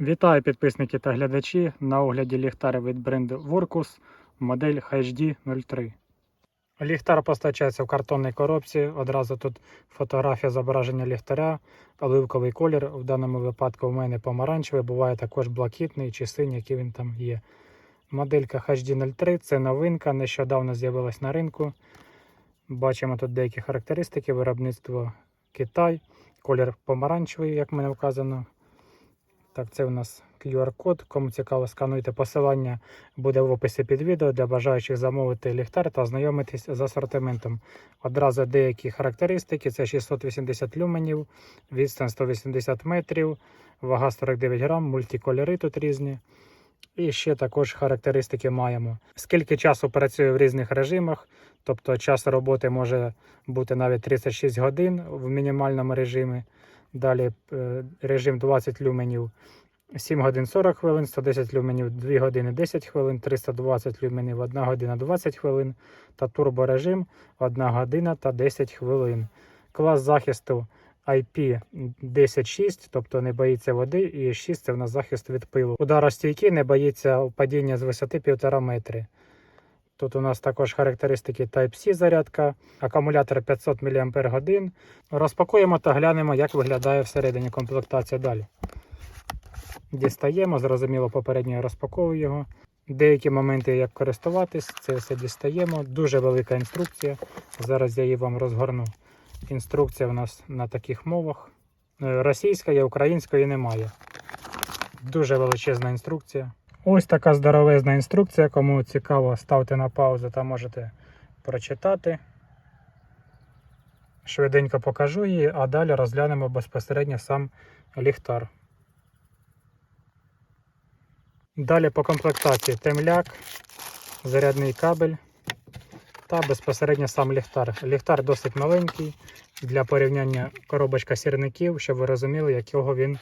Вітаю підписники та глядачі. На огляді ліхтар від бренду Vorkus модель HD 03. Ліхтар постачається в картонній коробці. Одразу тут фотографія зображення ліхтаря, оливковий колір. В даному випадку в мене помаранчевий, буває також блакитний чи синій, який він там є. Моделька HD 03 це новинка, нещодавно з'явилась на ринку. Бачимо тут деякі характеристики, виробництво Китай, колір помаранчевий, як в мене вказано. Так, це у нас QR-код. Кому цікаво, скануйте посилання, буде в описі під відео для бажаючих замовити ліхтар та ознайомитись з асортиментом. Одразу деякі характеристики: це 680 люменів, відстань 180 метрів, вага 49 грам, мультикольори тут різні. І ще також характеристики маємо. Скільки часу працює в різних режимах, тобто час роботи може бути навіть 36 годин в мінімальному режимі. Далі е, режим 20 люменів 7 годин 40 хвилин, 110 люменів 2 години 10 хвилин, 320 люменів 1 година 20 хвилин та турборежим 1 година та 10 хвилин. Клас захисту IP 10.6, тобто не боїться води, і 6 це в нас захист від пилу. Ударостійкий, не боїться падіння з висоти 1,5 метри. Тут у нас також характеристики Type-C зарядка, акумулятор 500 мАч. Розпакуємо та глянемо, як виглядає всередині комплектація далі. Дістаємо, зрозуміло, попередньо я розпаковую його. Деякі моменти, як користуватись, це все дістаємо. Дуже велика інструкція. Зараз я її вам розгорну. Інструкція у нас на таких мовах. Е, Російської, української немає. Дуже величезна інструкція. Ось така здоровезна інструкція. Кому цікаво, ставте на паузу та можете прочитати. Швиденько покажу її, а далі розглянемо безпосередньо сам ліхтар. Далі по комплектації темляк, зарядний кабель та безпосередньо сам ліхтар. Ліхтар досить маленький для порівняння коробочка сірників, щоб ви розуміли, якого він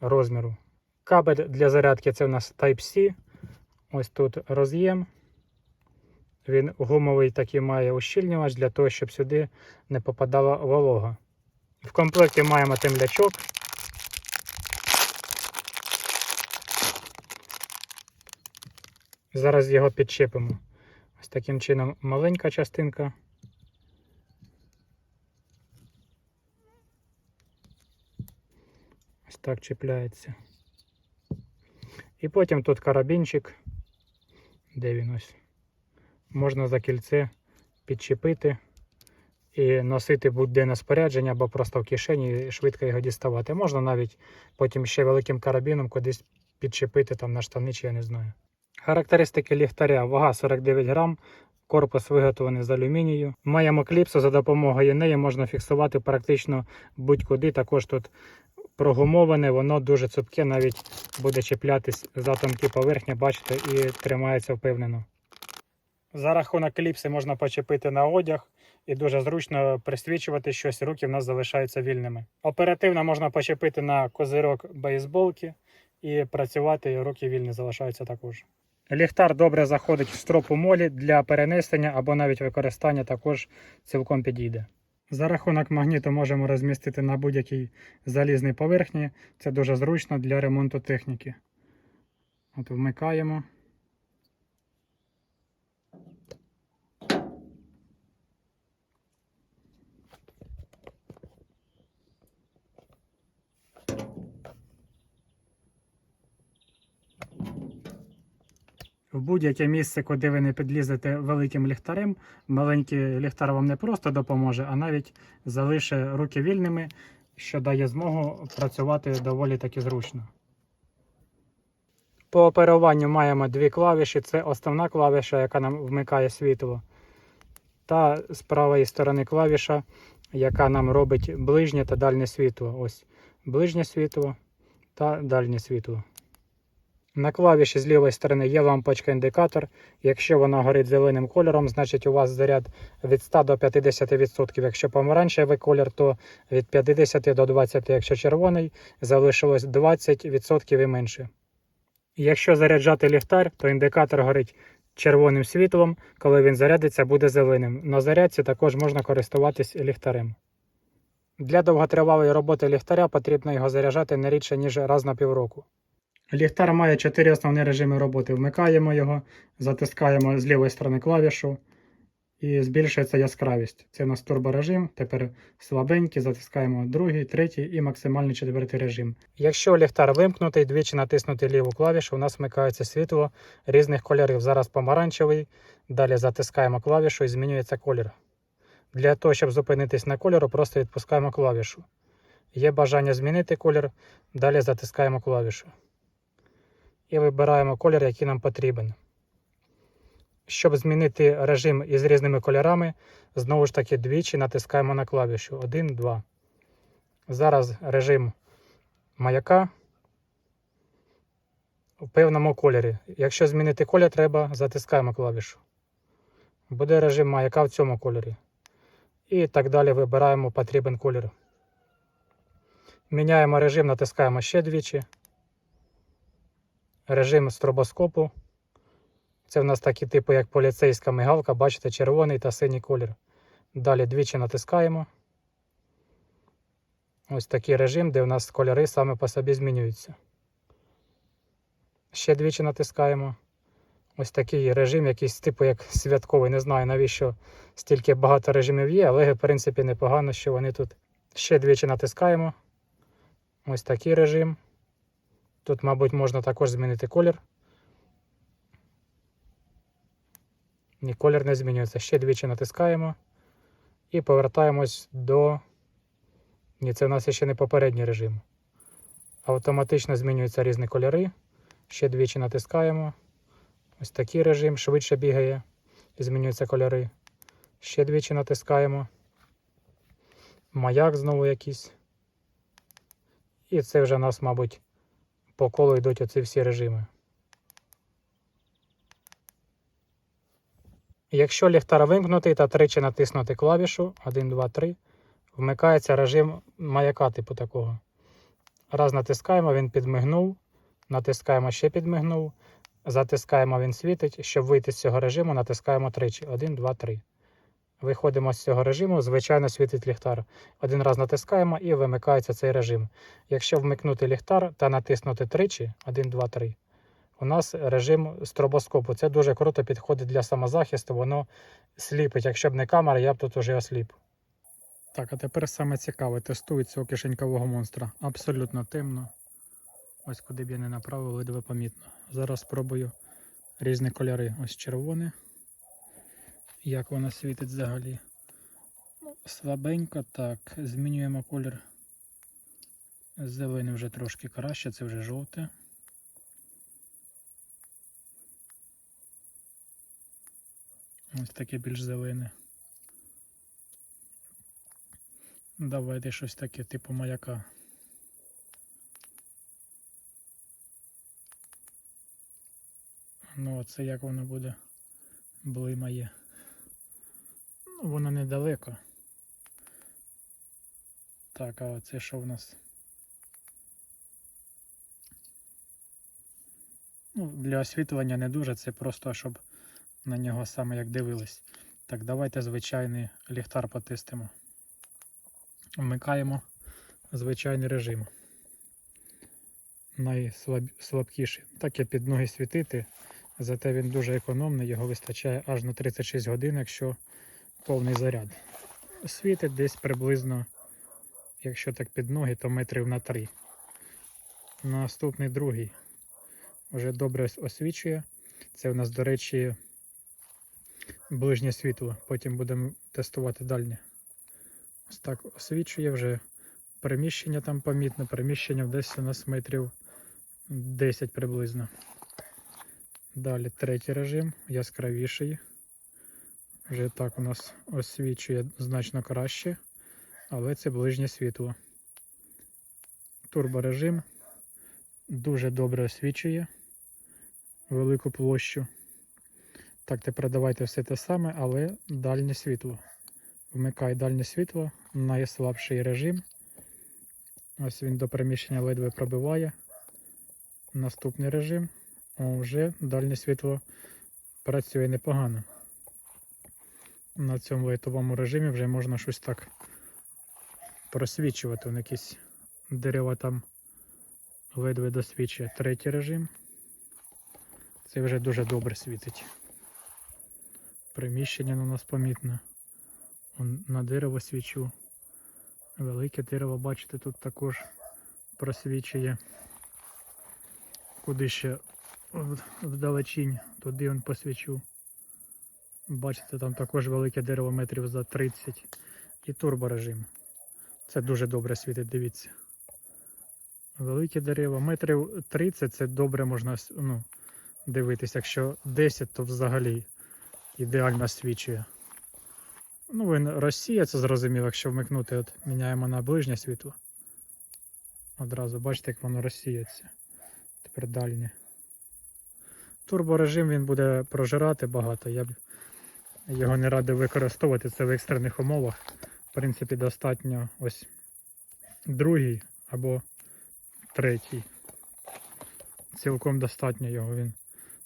розміру. Кабель для зарядки це у нас Type-C. Ось тут роз'єм. Він гумовий такий має ущільнювач для того, щоб сюди не попадала волога. В комплекті маємо темлячок. Зараз його підчепимо. Ось таким чином маленька частинка. Ось так чіпляється. І потім тут карабінчик. Де він ось? Можна за кільце підчепити і носити будь-де на спорядження або просто в кишені і швидко його діставати. Можна навіть потім ще великим карабіном кудись підчепити там на штани, чи я не знаю. Характеристики ліхтаря: вага 49 грам, корпус виготовлений з алюмінію. Маємо кліпсу, за допомогою неї можна фіксувати практично будь-куди. Також тут прогумоване, воно дуже цупке, навіть буде чіплятись за тонкі поверхні, бачите, і тримається впевнено. За рахунок кліпси можна почепити на одяг і дуже зручно присвічувати щось, руки в нас залишаються вільними. Оперативно можна почепити на козирок бейсболки і працювати, і руки вільні залишаються також. Ліхтар добре заходить в стропу молі для перенесення або навіть використання також цілком підійде. За рахунок магніту можемо розмістити на будь-якій залізній поверхні. Це дуже зручно для ремонту техніки. От вмикаємо. В будь-яке місце, куди ви не підлізете великим ліхтарем, маленький ліхтар вам не просто допоможе, а навіть залише руки вільними, що дає змогу працювати доволі таки зручно. По оперуванню маємо дві клавіші. Це основна клавіша, яка нам вмикає світло. Та з правої сторони клавіша, яка нам робить ближнє та дальнє світло. Ось ближнє світло та дальнє світло. На клавіші з лівої сторони є лампочка індикатор. Якщо вона горить зеленим кольором, значить у вас заряд від 100 до 50%. Якщо помаранчевий колір, то від 50 до 20%. Якщо червоний, залишилось 20% і менше. Якщо заряджати ліхтар, то індикатор горить червоним світлом. Коли він зарядиться, буде зеленим. На зарядці також можна користуватись ліхтарем. Для довготривалої роботи ліхтаря потрібно його заряджати не рідше, ніж раз на півроку. Ліхтар має 4 основні режими роботи. Вмикаємо його, затискаємо з лівої сторони клавішу і збільшується яскравість. Це у нас турборежим, тепер слабенький, затискаємо другий, третій і максимальний четвертий режим. Якщо ліхтар вимкнутий, двічі натиснути ліву клавішу, у нас вмикається світло різних кольорів. Зараз помаранчевий, далі затискаємо клавішу і змінюється колір. Для того, щоб зупинитись на кольору, просто відпускаємо клавішу. Є бажання змінити колір, далі затискаємо клавішу. І вибираємо колір, який нам потрібен. Щоб змінити режим із різними кольорами, знову ж таки двічі натискаємо на клавішу 1, 2. Зараз режим маяка в певному кольорі. Якщо змінити колір, треба затискаємо клавішу. Буде режим маяка в цьому кольорі. І так далі вибираємо потрібен колір. Міняємо режим, натискаємо ще двічі. Режим стробоскопу. Це в нас такі типу, як поліцейська мигалка, бачите, червоний та синій колір. Далі двічі натискаємо. Ось такий режим, де в нас кольори саме по собі змінюються. Ще двічі натискаємо. Ось такий режим, якийсь типу як святковий. Не знаю навіщо стільки багато режимів є, але в принципі непогано, що вони тут. Ще двічі натискаємо. Ось такий режим. Тут, мабуть, можна також змінити колір. Ні, колір не змінюється. Ще двічі натискаємо і повертаємось до. Ні, це в нас ще не попередній режим. Автоматично змінюються різні кольори. Ще двічі натискаємо. Ось такий режим швидше бігає і змінюються кольори. Ще двічі натискаємо. Маяк знову якийсь. І це вже у нас, мабуть, по колу йдуть оці всі режими. Якщо ліхтар вимкнутий та тричі натиснути клавішу 1, 2, 3, вмикається режим маяка типу такого. Раз натискаємо, він підмигнув. Натискаємо ще підмигнув. Затискаємо, він світить. Щоб вийти з цього режиму, натискаємо тричі. 1, 2, 3. Виходимо з цього режиму, звичайно, світить ліхтар. Один раз натискаємо і вимикається цей режим. Якщо вмикнути ліхтар та натиснути тричі, 1, 2, 3, у нас режим стробоскопу. Це дуже круто підходить для самозахисту, воно сліпить. Якщо б не камера, я б тут уже осліп. Так, а тепер саме цікаве, тестую цього кишенькового монстра. Абсолютно темно. Ось куди б я не направив, ледве помітно. Зараз спробую різні кольори. Ось червоне. Як воно світить взагалі. Ну, Слабенько так. Змінюємо колір. Зелений вже трошки краще, це вже жовте. Ось таке більш зелене. Давайте щось таке, типу маяка. Ну, оце як воно буде блимає. Воно недалеко. Так, а оце що в нас? Ну, для освітлення не дуже, це просто щоб на нього саме як дивились. Так, давайте звичайний ліхтар потестимо. Вмикаємо звичайний режим. Найслабкіший. Так я під ноги світити, зате він дуже економний, його вистачає аж на 36 годин, якщо повний заряд. Світить десь приблизно, якщо так під ноги, то метрів на 3. Наступний другий вже добре освічує. Це у нас, до речі, ближнє світло. Потім будемо тестувати дальнє. Ось так освічує вже переміщення там помітно, переміщення десь у нас метрів 10 приблизно. Далі третій режим, яскравіший. Вже так у нас освічує значно краще, але це ближнє світло. Турборежим дуже добре освічує велику площу. Так, тепер давайте все те саме, але дальнє світло. Вмикай дальнє світло, найслабший режим. Ось він до приміщення ледве пробиває. Наступний режим. Вже дальнє світло працює непогано. На цьому лайтовому режимі вже можна щось так просвічувати. Вон якісь дерева там ледве досвідчує третій режим. Це вже дуже добре світить. Приміщення на нас помітно. Он на дерево свічу. Велике дерево, бачите, тут також просвічує. Куди ще вдалечінь, туди он посвічу. Бачите, там також велике дерево метрів за 30 і турборежим. Це дуже добре світить, дивіться. Велике дерево, метрів 30 це добре можна ну, дивитися. Якщо 10, то взагалі ідеально свічує. Ну, він Росія, це зрозуміло, якщо вмикнути, от міняємо на ближнє світло. Одразу бачите, як воно розсіється. Тепер дальнє. Турборежим він буде прожирати багато. Я б його не радив використовувати це в екстрених умовах. В принципі, достатньо ось другий або третій. Цілком достатньо його, він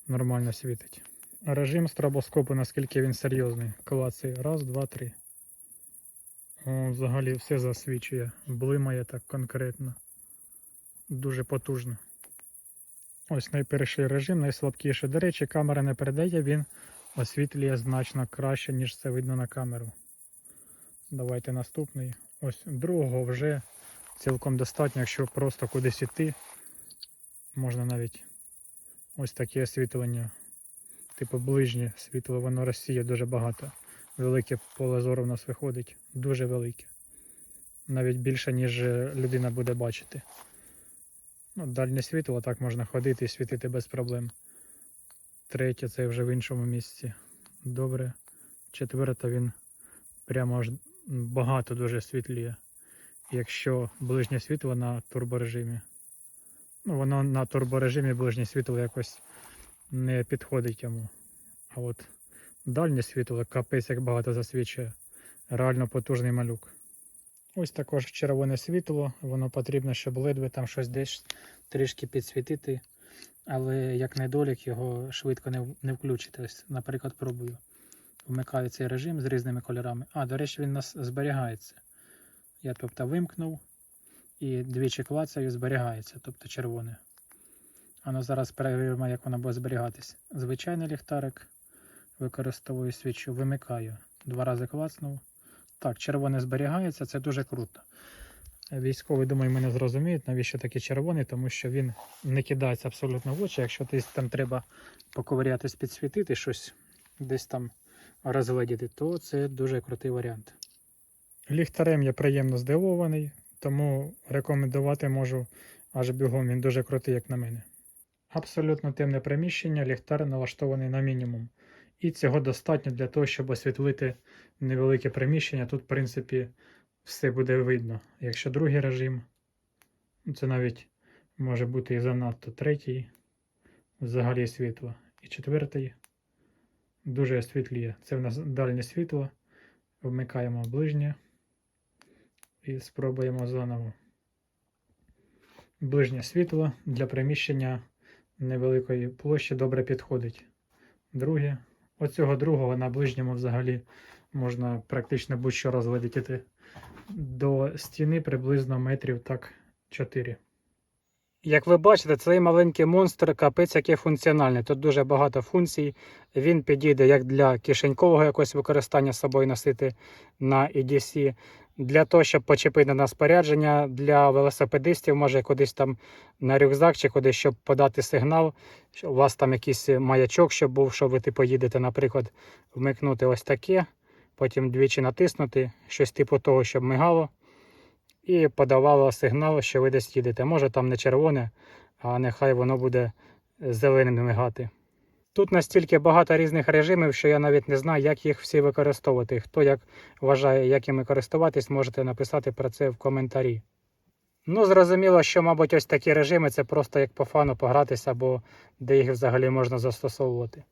нормально світить. Режим стробоскопу, наскільки він серйозний. Клацає. Раз, два, три. О, взагалі все засвічує. Блимає так конкретно. Дуже потужно. Ось найперший режим, найслабкіший. До речі, камера не передає, він освітлює значно краще, ніж це видно на камеру. Давайте наступний. Ось другого вже цілком достатньо, якщо просто кудись іти. Можна навіть ось таке освітлення. Типу ближнє світло, воно розсіє дуже багато. Велике поле зору в нас виходить. Дуже велике. Навіть більше, ніж е, людина буде бачити. Ну, дальнє світло, так можна ходити і світити без проблем. Третє це вже в іншому місці. Добре. Четверта він прямо аж багато дуже світліє. Якщо ближнє світло на турборежимі. Ну, воно на турборежимі ближнє світло якось не підходить йому. А от дальнє світло капець як багато засвічує. Реально потужний малюк. Ось також червоне світло, воно потрібно, щоб ледве там щось десь трішки підсвітити, але як недолік його швидко не, не включити. Ось, наприклад, пробую. Вмикаю цей режим з різними кольорами. А, до речі, він нас зберігається. Я тобто вимкнув і двічі клацаю, зберігається, тобто червоне. А ну зараз перевіримо, як воно буде зберігатись. Звичайний ліхтарик. Використовую свічу, вимикаю. Два рази клацнув. Так, червоне зберігається, це дуже круто. Військові, думаю, мене зрозуміють, навіщо такий червоний, тому що він не кидається абсолютно в очі. Якщо десь там треба поковирятись, підсвітити щось, десь там розгледіти, то це дуже крутий варіант. Ліхтарем я приємно здивований, тому рекомендувати можу аж бігом. Він дуже крутий, як на мене. Абсолютно темне приміщення, ліхтар налаштований на мінімум. І цього достатньо для того, щоб освітлити невелике приміщення. Тут, в принципі, все буде видно. Якщо другий режим, це навіть може бути і занадто третій, взагалі світло. І четвертий дуже освітлює. Це в нас дальнє світло. Вмикаємо ближнє і спробуємо заново. Ближнє світло для приміщення невеликої площі добре підходить. Друге. Оцього другого на ближньому взагалі можна практично будь-що розглядіти. До стіни приблизно метрів так 4. Як ви бачите, цей маленький монстр капець який функціональний. Тут дуже багато функцій. Він підійде як для кишенькового якогось використання з собою носити на EDC, для того, щоб почепити на спорядження для велосипедистів, може кудись там на рюкзак чи кудись, щоб подати сигнал. що У вас там якийсь маячок, щоб був, що ви типу їдете, наприклад, вмикнути ось таке, потім двічі натиснути, щось типу того, щоб мигало, і подавало сигнал, що ви десь їдете. Може там не червоне, а нехай воно буде зеленим мигати. Тут настільки багато різних режимів, що я навіть не знаю, як їх всі використовувати. Хто як вважає, якими користуватись, можете написати про це в коментарі. Ну, зрозуміло, що, мабуть, ось такі режими це просто як по фану погратися, або де їх взагалі можна застосовувати.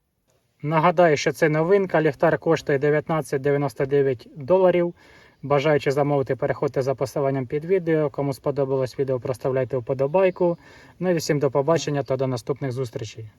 Нагадаю, що це новинка. Ліхтар коштує 19,99 доларів. Бажаючи замовити, переходьте за посиланням під відео. Кому сподобалось відео, проставляйте вподобайку. Ну і всім до побачення та до наступних зустрічей.